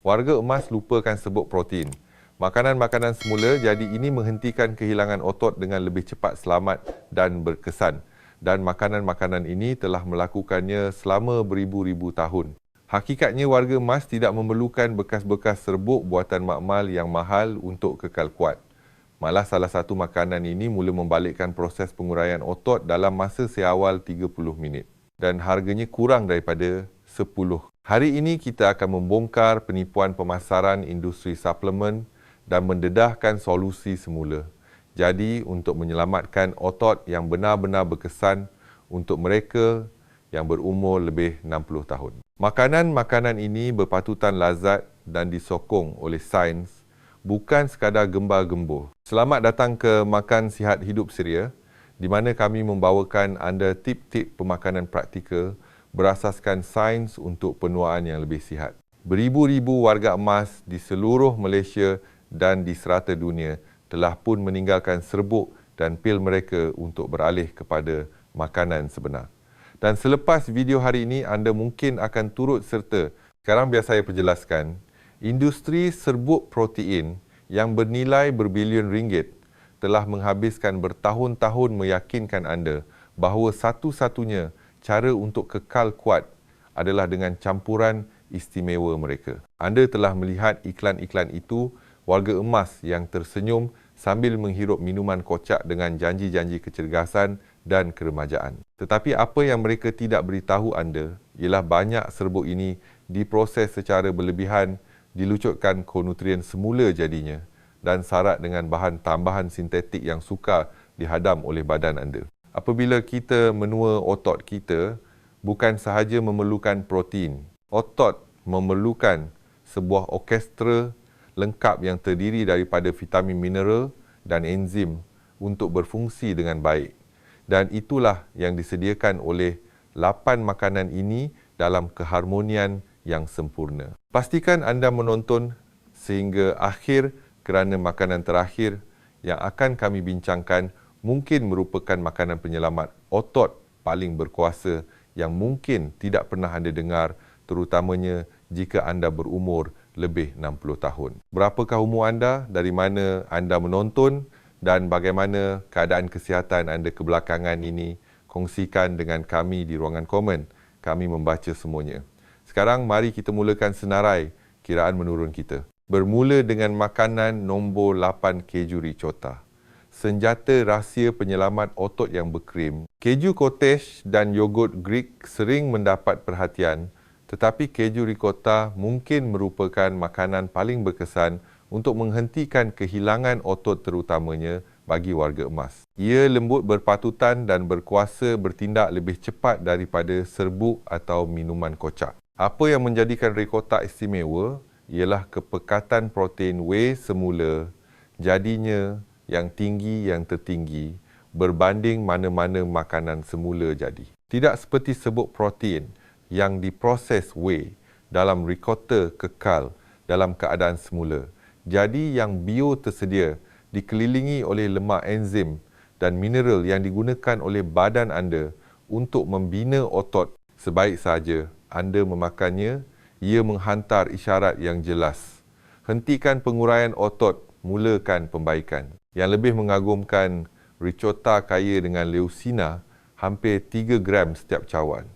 Warga emas lupakan serbuk protein. Makanan-makanan semula jadi ini menghentikan kehilangan otot dengan lebih cepat selamat dan berkesan. Dan makanan-makanan ini telah melakukannya selama beribu-ribu tahun. Hakikatnya warga emas tidak memerlukan bekas-bekas serbuk buatan makmal yang mahal untuk kekal kuat. Malah salah satu makanan ini mula membalikkan proses penguraian otot dalam masa seawal 30 minit. Dan harganya kurang daripada 10. Hari ini kita akan membongkar penipuan pemasaran industri suplemen dan mendedahkan solusi semula. Jadi untuk menyelamatkan otot yang benar-benar berkesan untuk mereka yang berumur lebih 60 tahun. Makanan-makanan ini berpatutan lazat dan disokong oleh sains bukan sekadar gembar-gembur. Selamat datang ke Makan Sihat Hidup Seria di mana kami membawakan anda tip-tip pemakanan praktikal berasaskan sains untuk penuaan yang lebih sihat. Beribu-ribu warga emas di seluruh Malaysia dan di serata dunia telah pun meninggalkan serbuk dan pil mereka untuk beralih kepada makanan sebenar. Dan selepas video hari ini, anda mungkin akan turut serta. Sekarang biar saya perjelaskan industri serbuk protein yang bernilai berbilion ringgit telah menghabiskan bertahun-tahun meyakinkan anda bahawa satu-satunya cara untuk kekal kuat adalah dengan campuran istimewa mereka. Anda telah melihat iklan-iklan itu warga emas yang tersenyum sambil menghirup minuman kocak dengan janji-janji kecergasan dan keremajaan. Tetapi apa yang mereka tidak beritahu anda ialah banyak serbuk ini diproses secara berlebihan dilucutkan konutrien semula jadinya dan syarat dengan bahan tambahan sintetik yang sukar dihadam oleh badan anda. Apabila kita menua otot kita, bukan sahaja memerlukan protein. Otot memerlukan sebuah orkestra lengkap yang terdiri daripada vitamin mineral dan enzim untuk berfungsi dengan baik. Dan itulah yang disediakan oleh lapan makanan ini dalam keharmonian yang sempurna. Pastikan anda menonton sehingga akhir kerana makanan terakhir yang akan kami bincangkan mungkin merupakan makanan penyelamat otot paling berkuasa yang mungkin tidak pernah anda dengar terutamanya jika anda berumur lebih 60 tahun. Berapakah umur anda? Dari mana anda menonton? Dan bagaimana keadaan kesihatan anda kebelakangan ini? Kongsikan dengan kami di ruangan komen. Kami membaca semuanya. Sekarang mari kita mulakan senarai kiraan menurun kita. Bermula dengan makanan nombor 8 keju ricotta. Senjata rahsia penyelamat otot yang berkrim. Keju cottage dan yogurt Greek sering mendapat perhatian tetapi keju ricotta mungkin merupakan makanan paling berkesan untuk menghentikan kehilangan otot terutamanya bagi warga emas. Ia lembut berpatutan dan berkuasa bertindak lebih cepat daripada serbuk atau minuman kocak. Apa yang menjadikan ricotta istimewa ialah kepekatan protein whey semula jadinya yang tinggi yang tertinggi berbanding mana-mana makanan semula jadi. Tidak seperti sebut protein yang diproses whey dalam ricotta kekal dalam keadaan semula. Jadi yang bio tersedia dikelilingi oleh lemak enzim dan mineral yang digunakan oleh badan anda untuk membina otot sebaik saja anda memakannya, ia menghantar isyarat yang jelas. Hentikan penguraian otot, mulakan pembaikan. Yang lebih mengagumkan, ricotta kaya dengan leucina hampir 3 gram setiap cawan,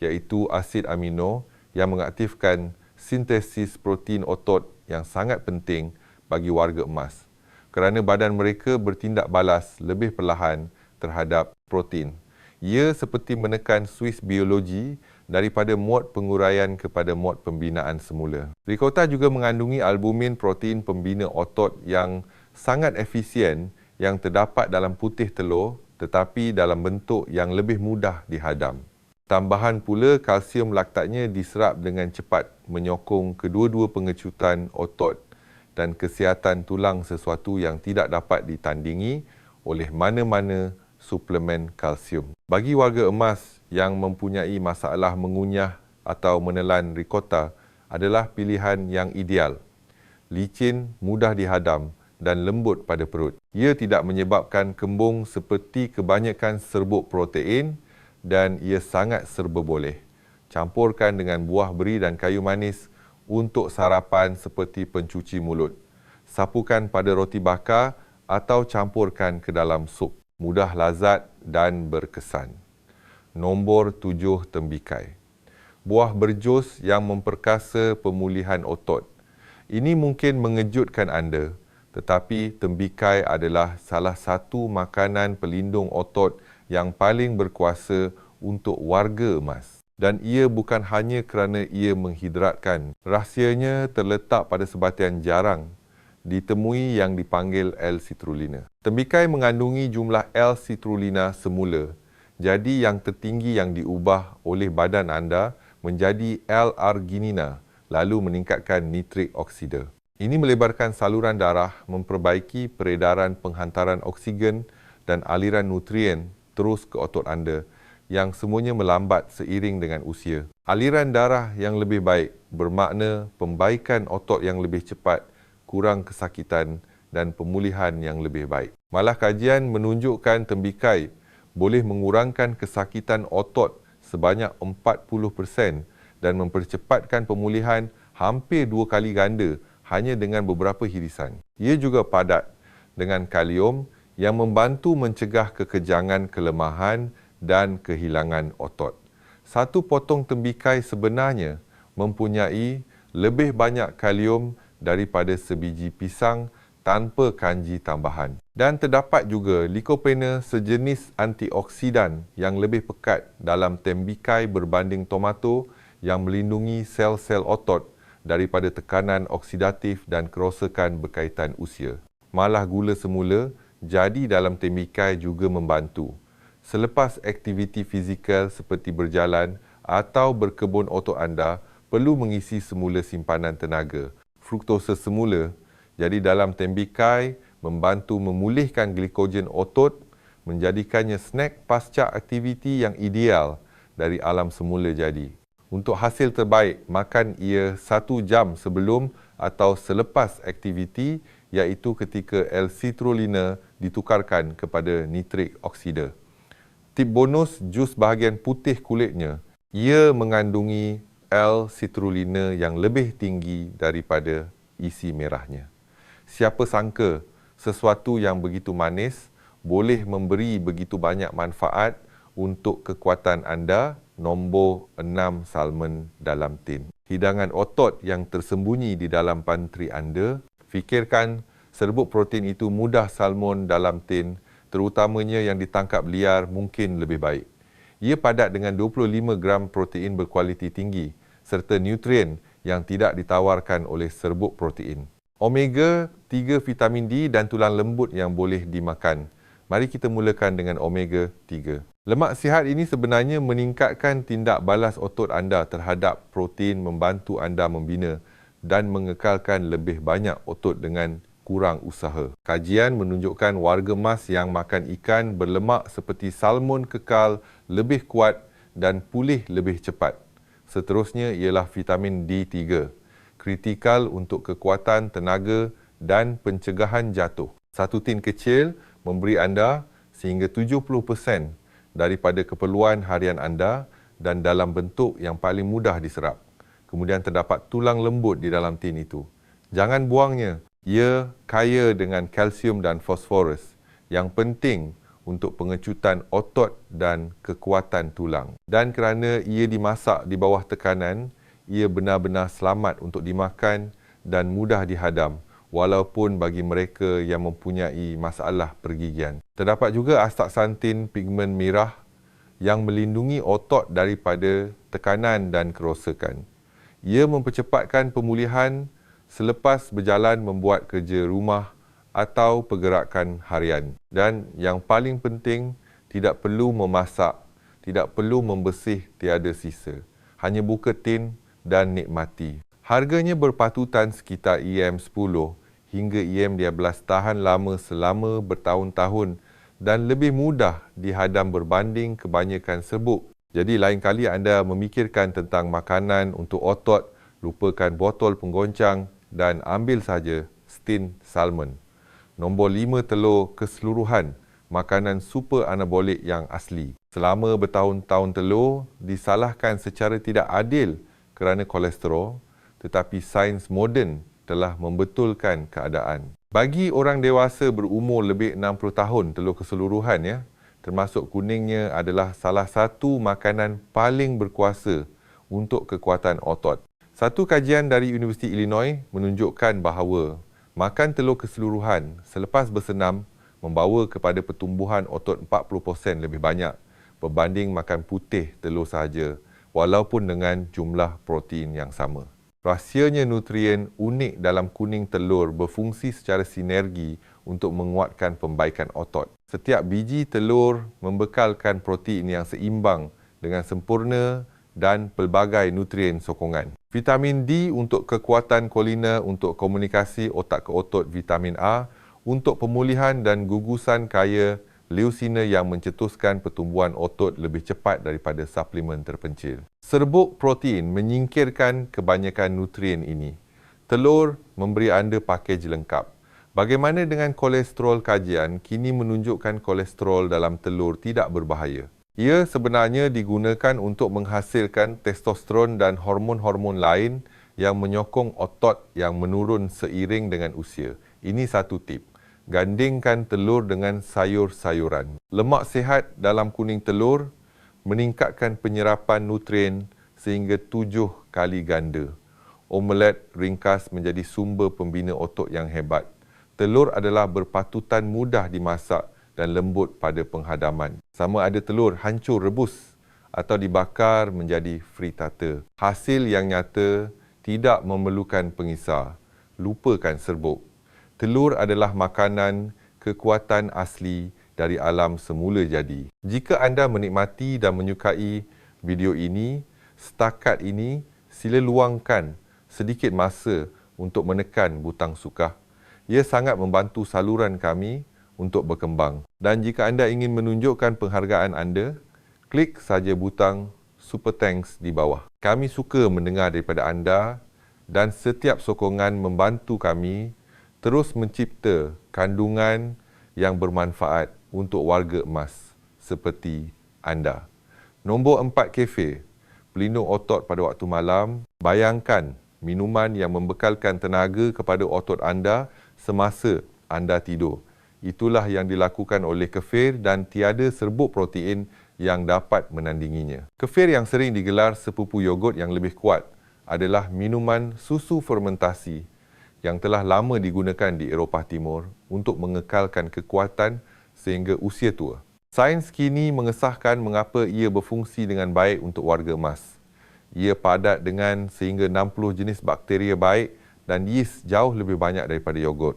iaitu asid amino yang mengaktifkan sintesis protein otot yang sangat penting bagi warga emas kerana badan mereka bertindak balas lebih perlahan terhadap protein. Ia seperti menekan Swiss biologi daripada muat penguraian kepada muat pembinaan semula. Ricotta juga mengandungi albumin protein pembina otot yang sangat efisien yang terdapat dalam putih telur tetapi dalam bentuk yang lebih mudah dihadam. Tambahan pula kalsium laktatnya diserap dengan cepat menyokong kedua-dua pengecutan otot dan kesihatan tulang sesuatu yang tidak dapat ditandingi oleh mana-mana suplemen kalsium. Bagi warga emas yang mempunyai masalah mengunyah atau menelan ricotta adalah pilihan yang ideal. Licin, mudah dihadam dan lembut pada perut. Ia tidak menyebabkan kembung seperti kebanyakan serbuk protein dan ia sangat serba boleh. Campurkan dengan buah beri dan kayu manis untuk sarapan seperti pencuci mulut. Sapukan pada roti bakar atau campurkan ke dalam sup. Mudah lazat dan berkesan. Nombor tujuh tembikai. Buah berjus yang memperkasa pemulihan otot. Ini mungkin mengejutkan anda, tetapi tembikai adalah salah satu makanan pelindung otot yang paling berkuasa untuk warga emas. Dan ia bukan hanya kerana ia menghidratkan. Rahsianya terletak pada sebatian jarang ditemui yang dipanggil L-citrulina. Tembikai mengandungi jumlah L-citrulina semula. Jadi yang tertinggi yang diubah oleh badan anda menjadi L-arginina lalu meningkatkan nitrik oksida. Ini melebarkan saluran darah, memperbaiki peredaran penghantaran oksigen dan aliran nutrien terus ke otot anda yang semuanya melambat seiring dengan usia. Aliran darah yang lebih baik bermakna pembaikan otot yang lebih cepat, kurang kesakitan dan pemulihan yang lebih baik. Malah kajian menunjukkan tembikai boleh mengurangkan kesakitan otot sebanyak 40% dan mempercepatkan pemulihan hampir dua kali ganda hanya dengan beberapa hirisan. Ia juga padat dengan kalium yang membantu mencegah kekejangan kelemahan dan kehilangan otot. Satu potong tembikai sebenarnya mempunyai lebih banyak kalium daripada sebiji pisang tanpa kanji tambahan. Dan terdapat juga likopene sejenis antioksidan yang lebih pekat dalam tembikai berbanding tomato yang melindungi sel-sel otot daripada tekanan oksidatif dan kerosakan berkaitan usia. Malah gula semula jadi dalam tembikai juga membantu selepas aktiviti fizikal seperti berjalan atau berkebun otot anda perlu mengisi semula simpanan tenaga. Fruktosa semula jadi dalam tembikai membantu memulihkan glikogen otot menjadikannya snack pasca aktiviti yang ideal dari alam semula jadi. Untuk hasil terbaik, makan ia satu jam sebelum atau selepas aktiviti iaitu ketika L-citrulina ditukarkan kepada nitrik oksida. Tip bonus jus bahagian putih kulitnya, ia mengandungi L-citrulina yang lebih tinggi daripada isi merahnya. Siapa sangka sesuatu yang begitu manis boleh memberi begitu banyak manfaat untuk kekuatan anda nombor 6 salmon dalam tin. Hidangan otot yang tersembunyi di dalam pantry anda, fikirkan serbuk protein itu mudah salmon dalam tin terutamanya yang ditangkap liar mungkin lebih baik. Ia padat dengan 25 gram protein berkualiti tinggi serta nutrien yang tidak ditawarkan oleh serbuk protein. Omega 3 vitamin D dan tulang lembut yang boleh dimakan. Mari kita mulakan dengan omega 3. Lemak sihat ini sebenarnya meningkatkan tindak balas otot anda terhadap protein membantu anda membina dan mengekalkan lebih banyak otot dengan kurang usaha. Kajian menunjukkan warga emas yang makan ikan berlemak seperti salmon kekal lebih kuat dan pulih lebih cepat. Seterusnya ialah vitamin D3, kritikal untuk kekuatan tenaga dan pencegahan jatuh. Satu tin kecil memberi anda sehingga 70% daripada keperluan harian anda dan dalam bentuk yang paling mudah diserap. Kemudian terdapat tulang lembut di dalam tin itu. Jangan buangnya ia kaya dengan kalsium dan fosforus yang penting untuk pengecutan otot dan kekuatan tulang. Dan kerana ia dimasak di bawah tekanan, ia benar-benar selamat untuk dimakan dan mudah dihadam walaupun bagi mereka yang mempunyai masalah pergigian. Terdapat juga astaxanthin pigmen merah yang melindungi otot daripada tekanan dan kerosakan. Ia mempercepatkan pemulihan selepas berjalan membuat kerja rumah atau pergerakan harian. Dan yang paling penting, tidak perlu memasak, tidak perlu membersih tiada sisa. Hanya buka tin dan nikmati. Harganya berpatutan sekitar EM10 hingga EM12 tahan lama selama bertahun-tahun dan lebih mudah dihadam berbanding kebanyakan serbuk. Jadi lain kali anda memikirkan tentang makanan untuk otot, lupakan botol penggoncang dan ambil saja stin salmon. Nombor lima telur keseluruhan makanan super anabolik yang asli. Selama bertahun-tahun telur disalahkan secara tidak adil kerana kolesterol tetapi sains moden telah membetulkan keadaan. Bagi orang dewasa berumur lebih 60 tahun telur keseluruhan ya, termasuk kuningnya adalah salah satu makanan paling berkuasa untuk kekuatan otot. Satu kajian dari Universiti Illinois menunjukkan bahawa makan telur keseluruhan selepas bersenam membawa kepada pertumbuhan otot 40% lebih banyak berbanding makan putih telur sahaja walaupun dengan jumlah protein yang sama. Rahsianya nutrien unik dalam kuning telur berfungsi secara sinergi untuk menguatkan pembaikan otot. Setiap biji telur membekalkan protein yang seimbang dengan sempurna dan pelbagai nutrien sokongan. Vitamin D untuk kekuatan kolina untuk komunikasi otak ke otot vitamin A untuk pemulihan dan gugusan kaya leucina yang mencetuskan pertumbuhan otot lebih cepat daripada suplemen terpencil. Serbuk protein menyingkirkan kebanyakan nutrien ini. Telur memberi anda pakej lengkap. Bagaimana dengan kolesterol kajian kini menunjukkan kolesterol dalam telur tidak berbahaya. Ia sebenarnya digunakan untuk menghasilkan testosteron dan hormon-hormon lain yang menyokong otot yang menurun seiring dengan usia. Ini satu tip gandingkan telur dengan sayur-sayuran. Lemak sihat dalam kuning telur meningkatkan penyerapan nutrien sehingga tujuh kali ganda. Omelet ringkas menjadi sumber pembina otot yang hebat. Telur adalah berpatutan mudah dimasak dan lembut pada penghadaman. Sama ada telur hancur rebus atau dibakar menjadi frittata. Hasil yang nyata tidak memerlukan pengisar. Lupakan serbuk telur adalah makanan kekuatan asli dari alam semula jadi. Jika anda menikmati dan menyukai video ini, setakat ini sila luangkan sedikit masa untuk menekan butang suka. Ia sangat membantu saluran kami untuk berkembang. Dan jika anda ingin menunjukkan penghargaan anda, klik saja butang Super Thanks di bawah. Kami suka mendengar daripada anda dan setiap sokongan membantu kami terus mencipta kandungan yang bermanfaat untuk warga emas seperti anda. Nombor empat kafe, pelindung otot pada waktu malam. Bayangkan minuman yang membekalkan tenaga kepada otot anda semasa anda tidur. Itulah yang dilakukan oleh kefir dan tiada serbuk protein yang dapat menandinginya. Kefir yang sering digelar sepupu yogurt yang lebih kuat adalah minuman susu fermentasi yang telah lama digunakan di Eropah Timur untuk mengekalkan kekuatan sehingga usia tua. Sains kini mengesahkan mengapa ia berfungsi dengan baik untuk warga emas. Ia padat dengan sehingga 60 jenis bakteria baik dan yeast jauh lebih banyak daripada yogurt.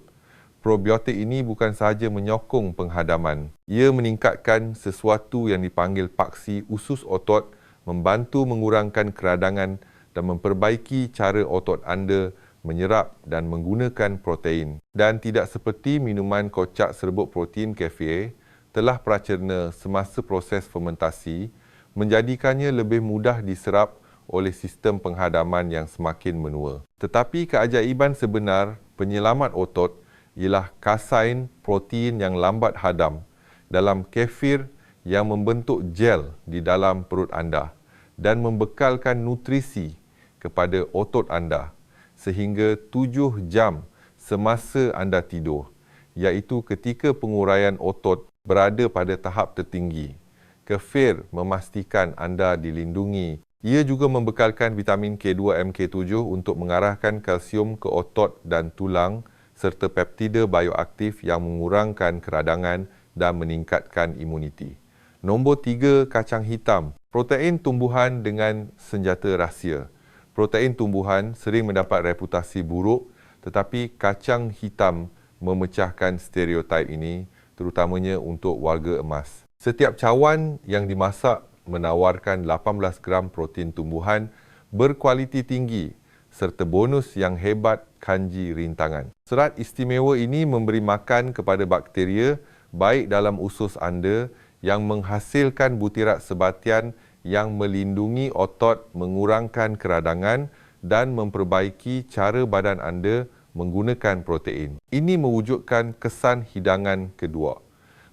Probiotik ini bukan sahaja menyokong penghadaman, ia meningkatkan sesuatu yang dipanggil paksi usus otot, membantu mengurangkan keradangan dan memperbaiki cara otot anda menyerap dan menggunakan protein dan tidak seperti minuman kocak serbuk protein kafe telah pracerna semasa proses fermentasi menjadikannya lebih mudah diserap oleh sistem penghadaman yang semakin menua. Tetapi keajaiban sebenar penyelamat otot ialah kasain protein yang lambat hadam dalam kefir yang membentuk gel di dalam perut anda dan membekalkan nutrisi kepada otot anda sehingga tujuh jam semasa anda tidur, iaitu ketika penguraian otot berada pada tahap tertinggi. Kefir memastikan anda dilindungi. Ia juga membekalkan vitamin K2 MK7 untuk mengarahkan kalsium ke otot dan tulang serta peptida bioaktif yang mengurangkan keradangan dan meningkatkan imuniti. Nombor tiga, kacang hitam. Protein tumbuhan dengan senjata rahsia protein tumbuhan sering mendapat reputasi buruk tetapi kacang hitam memecahkan stereotip ini terutamanya untuk warga emas. Setiap cawan yang dimasak menawarkan 18 gram protein tumbuhan berkualiti tinggi serta bonus yang hebat kanji rintangan. Serat istimewa ini memberi makan kepada bakteria baik dalam usus anda yang menghasilkan butirat sebatian yang melindungi otot, mengurangkan keradangan dan memperbaiki cara badan anda menggunakan protein. Ini mewujudkan kesan hidangan kedua.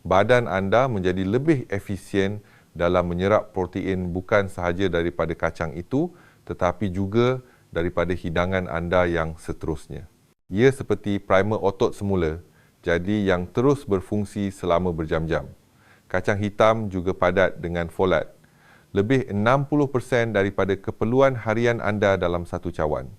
Badan anda menjadi lebih efisien dalam menyerap protein bukan sahaja daripada kacang itu tetapi juga daripada hidangan anda yang seterusnya. Ia seperti primer otot semula, jadi yang terus berfungsi selama berjam-jam. Kacang hitam juga padat dengan folat. Lebih 60% daripada keperluan harian anda dalam satu cawan.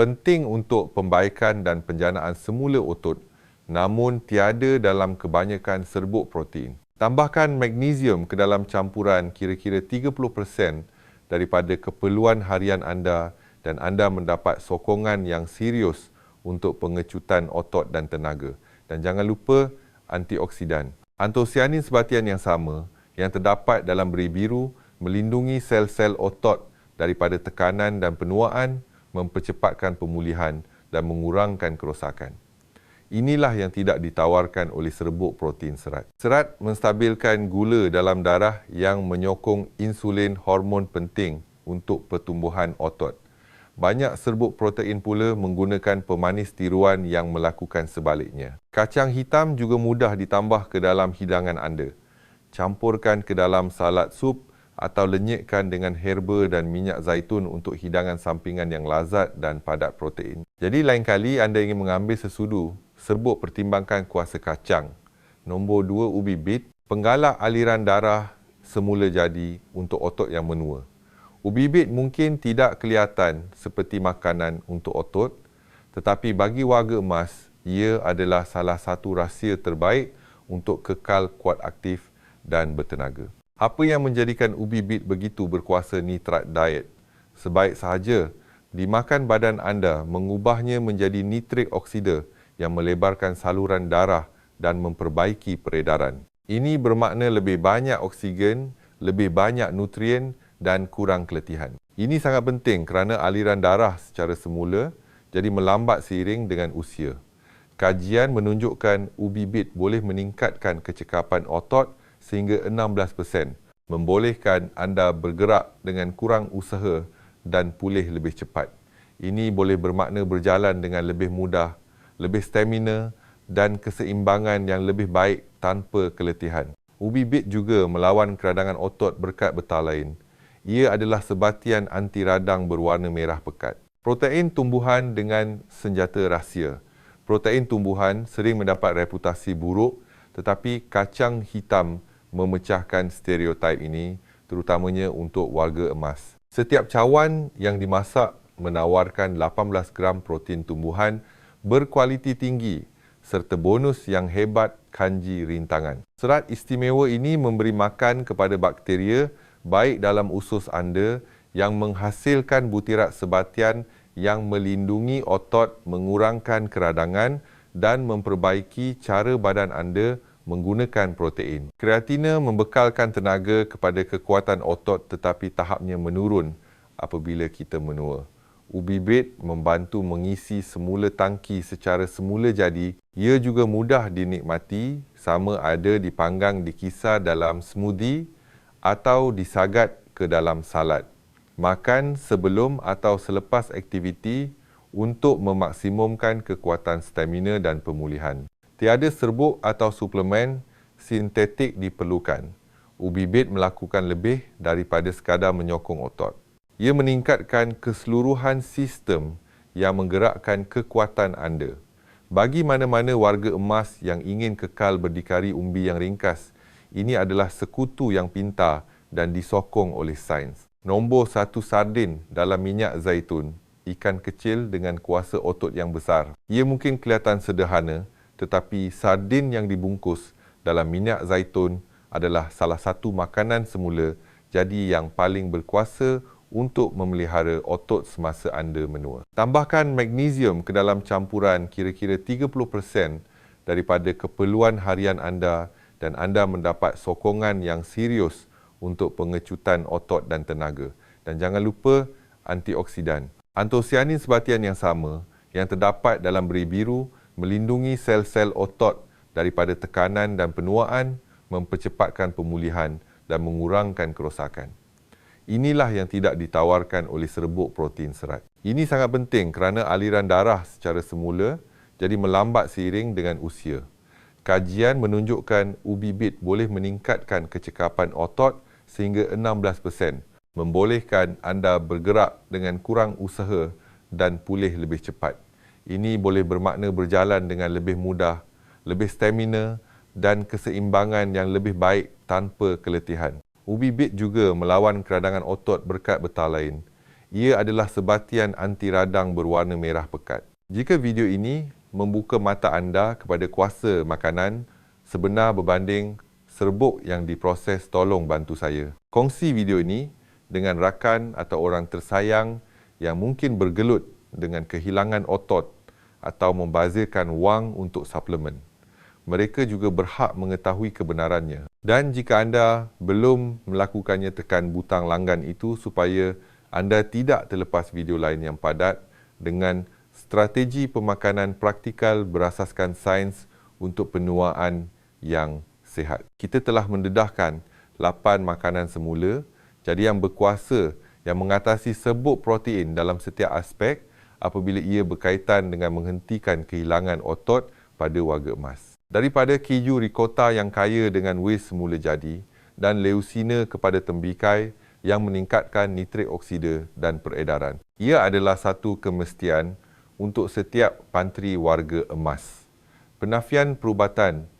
Penting untuk pembaikan dan penjanaan semula otot namun tiada dalam kebanyakan serbuk protein. Tambahkan magnesium ke dalam campuran kira-kira 30% daripada keperluan harian anda dan anda mendapat sokongan yang serius untuk pengecutan otot dan tenaga. Dan jangan lupa antioksidan. Antosianin sebatian yang sama yang terdapat dalam beri biru melindungi sel-sel otot daripada tekanan dan penuaan, mempercepatkan pemulihan dan mengurangkan kerosakan. Inilah yang tidak ditawarkan oleh serbuk protein serat. Serat menstabilkan gula dalam darah yang menyokong insulin hormon penting untuk pertumbuhan otot. Banyak serbuk protein pula menggunakan pemanis tiruan yang melakukan sebaliknya. Kacang hitam juga mudah ditambah ke dalam hidangan anda. Campurkan ke dalam salad sup atau lenyekkan dengan herba dan minyak zaitun untuk hidangan sampingan yang lazat dan padat protein. Jadi lain kali anda ingin mengambil sesudu, serbuk pertimbangkan kuasa kacang. Nombor dua, ubi bit, penggalak aliran darah semula jadi untuk otot yang menua. Ubi bit mungkin tidak kelihatan seperti makanan untuk otot, tetapi bagi warga emas, ia adalah salah satu rahsia terbaik untuk kekal kuat aktif dan bertenaga. Apa yang menjadikan ubi bit begitu berkuasa nitrat diet? Sebaik sahaja dimakan badan anda mengubahnya menjadi nitrik oksida yang melebarkan saluran darah dan memperbaiki peredaran. Ini bermakna lebih banyak oksigen, lebih banyak nutrien dan kurang keletihan. Ini sangat penting kerana aliran darah secara semula jadi melambat seiring dengan usia. Kajian menunjukkan ubi bit boleh meningkatkan kecekapan otot sehingga 16%, membolehkan anda bergerak dengan kurang usaha dan pulih lebih cepat. Ini boleh bermakna berjalan dengan lebih mudah, lebih stamina dan keseimbangan yang lebih baik tanpa keletihan. Ubi bit juga melawan keradangan otot berkat betalain. Ia adalah sebatian anti radang berwarna merah pekat. Protein tumbuhan dengan senjata rahsia. Protein tumbuhan sering mendapat reputasi buruk tetapi kacang hitam memecahkan stereotip ini terutamanya untuk warga emas. Setiap cawan yang dimasak menawarkan 18 gram protein tumbuhan berkualiti tinggi serta bonus yang hebat kanji rintangan. Serat istimewa ini memberi makan kepada bakteria baik dalam usus anda yang menghasilkan butirat sebatian yang melindungi otot, mengurangkan keradangan dan memperbaiki cara badan anda menggunakan protein. Kreatina membekalkan tenaga kepada kekuatan otot tetapi tahapnya menurun apabila kita menua. Ubi bit membantu mengisi semula tangki secara semula jadi. Ia juga mudah dinikmati sama ada dipanggang dikisar dalam smoothie atau disagat ke dalam salad. Makan sebelum atau selepas aktiviti untuk memaksimumkan kekuatan stamina dan pemulihan. Tiada serbuk atau suplemen sintetik diperlukan. Ubi bit melakukan lebih daripada sekadar menyokong otot. Ia meningkatkan keseluruhan sistem yang menggerakkan kekuatan anda. Bagi mana-mana warga emas yang ingin kekal berdikari umbi yang ringkas, ini adalah sekutu yang pintar dan disokong oleh sains. Nombor satu sardin dalam minyak zaitun, ikan kecil dengan kuasa otot yang besar. Ia mungkin kelihatan sederhana, tetapi sardin yang dibungkus dalam minyak zaitun adalah salah satu makanan semula jadi yang paling berkuasa untuk memelihara otot semasa anda menua. Tambahkan magnesium ke dalam campuran kira-kira 30% daripada keperluan harian anda dan anda mendapat sokongan yang serius untuk pengecutan otot dan tenaga. Dan jangan lupa antioksidan. Antosianin sebatian yang sama yang terdapat dalam beri biru melindungi sel-sel otot daripada tekanan dan penuaan, mempercepatkan pemulihan dan mengurangkan kerosakan. Inilah yang tidak ditawarkan oleh serbuk protein serat. Ini sangat penting kerana aliran darah secara semula jadi melambat seiring dengan usia kajian menunjukkan ubi bit boleh meningkatkan kecekapan otot sehingga 16%, membolehkan anda bergerak dengan kurang usaha dan pulih lebih cepat. Ini boleh bermakna berjalan dengan lebih mudah, lebih stamina dan keseimbangan yang lebih baik tanpa keletihan. Ubi bit juga melawan keradangan otot berkat betal lain. Ia adalah sebatian anti radang berwarna merah pekat. Jika video ini membuka mata anda kepada kuasa makanan sebenar berbanding serbuk yang diproses tolong bantu saya. Kongsi video ini dengan rakan atau orang tersayang yang mungkin bergelut dengan kehilangan otot atau membazirkan wang untuk suplemen mereka juga berhak mengetahui kebenarannya. Dan jika anda belum melakukannya tekan butang langgan itu supaya anda tidak terlepas video lain yang padat dengan strategi pemakanan praktikal berasaskan sains untuk penuaan yang sihat. Kita telah mendedahkan 8 makanan semula jadi yang berkuasa yang mengatasi sebut protein dalam setiap aspek apabila ia berkaitan dengan menghentikan kehilangan otot pada warga emas daripada keju ricotta yang kaya dengan wis semula jadi dan leucine kepada tembikai yang meningkatkan nitrik oksida dan peredaran. Ia adalah satu kemestian untuk setiap pantri warga emas. Penafian perubatan.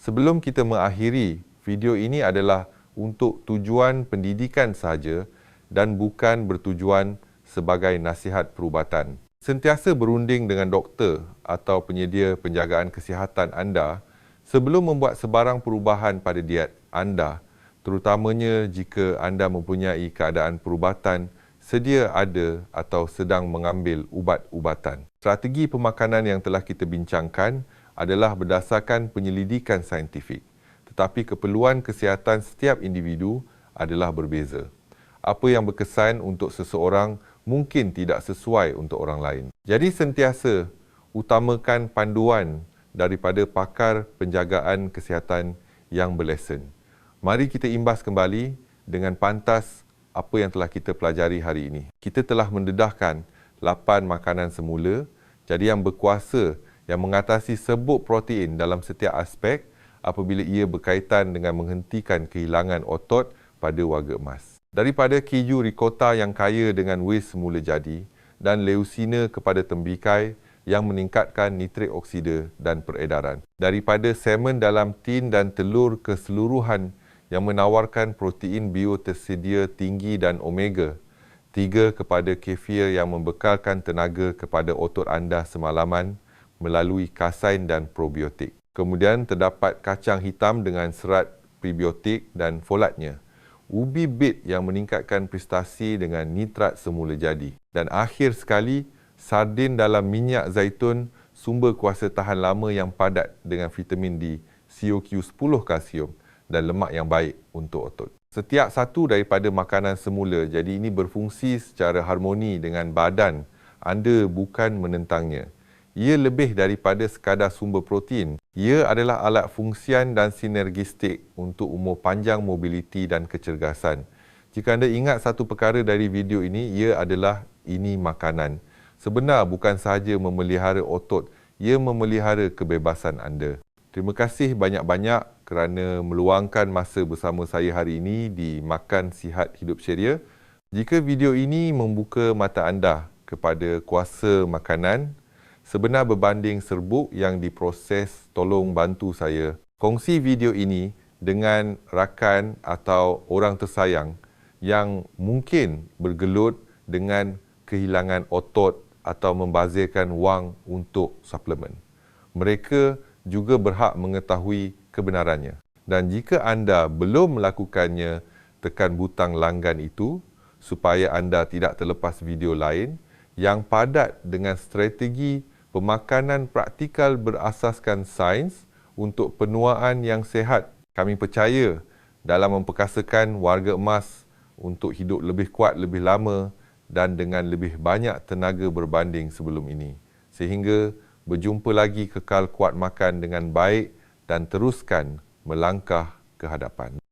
Sebelum kita mengakhiri, video ini adalah untuk tujuan pendidikan sahaja dan bukan bertujuan sebagai nasihat perubatan sentiasa berunding dengan doktor atau penyedia penjagaan kesihatan anda sebelum membuat sebarang perubahan pada diet anda terutamanya jika anda mempunyai keadaan perubatan sedia ada atau sedang mengambil ubat-ubatan. Strategi pemakanan yang telah kita bincangkan adalah berdasarkan penyelidikan saintifik tetapi keperluan kesihatan setiap individu adalah berbeza. Apa yang berkesan untuk seseorang mungkin tidak sesuai untuk orang lain. Jadi sentiasa utamakan panduan daripada pakar penjagaan kesihatan yang berlesen. Mari kita imbas kembali dengan pantas apa yang telah kita pelajari hari ini. Kita telah mendedahkan 8 makanan semula jadi yang berkuasa yang mengatasi sebut protein dalam setiap aspek apabila ia berkaitan dengan menghentikan kehilangan otot pada warga emas daripada keju ricotta yang kaya dengan wis semula jadi dan leucine kepada tembikai yang meningkatkan nitrik oksida dan peredaran. Daripada salmon dalam tin dan telur keseluruhan yang menawarkan protein bio tersedia tinggi dan omega. Tiga kepada kefir yang membekalkan tenaga kepada otot anda semalaman melalui kasain dan probiotik. Kemudian terdapat kacang hitam dengan serat prebiotik dan folatnya ubi bit yang meningkatkan prestasi dengan nitrat semula jadi. Dan akhir sekali, sardin dalam minyak zaitun sumber kuasa tahan lama yang padat dengan vitamin D, COQ10 kalsium dan lemak yang baik untuk otot. Setiap satu daripada makanan semula jadi ini berfungsi secara harmoni dengan badan anda bukan menentangnya ia lebih daripada sekadar sumber protein. Ia adalah alat fungsian dan sinergistik untuk umur panjang mobiliti dan kecergasan. Jika anda ingat satu perkara dari video ini, ia adalah ini makanan. Sebenar bukan sahaja memelihara otot, ia memelihara kebebasan anda. Terima kasih banyak-banyak kerana meluangkan masa bersama saya hari ini di Makan Sihat Hidup Ceria. Jika video ini membuka mata anda kepada kuasa makanan, sebenar berbanding serbuk yang diproses tolong bantu saya. Kongsi video ini dengan rakan atau orang tersayang yang mungkin bergelut dengan kehilangan otot atau membazirkan wang untuk suplemen. Mereka juga berhak mengetahui kebenarannya. Dan jika anda belum melakukannya, tekan butang langgan itu supaya anda tidak terlepas video lain yang padat dengan strategi pemakanan praktikal berasaskan sains untuk penuaan yang sehat. Kami percaya dalam memperkasakan warga emas untuk hidup lebih kuat lebih lama dan dengan lebih banyak tenaga berbanding sebelum ini. Sehingga berjumpa lagi kekal kuat makan dengan baik dan teruskan melangkah ke hadapan.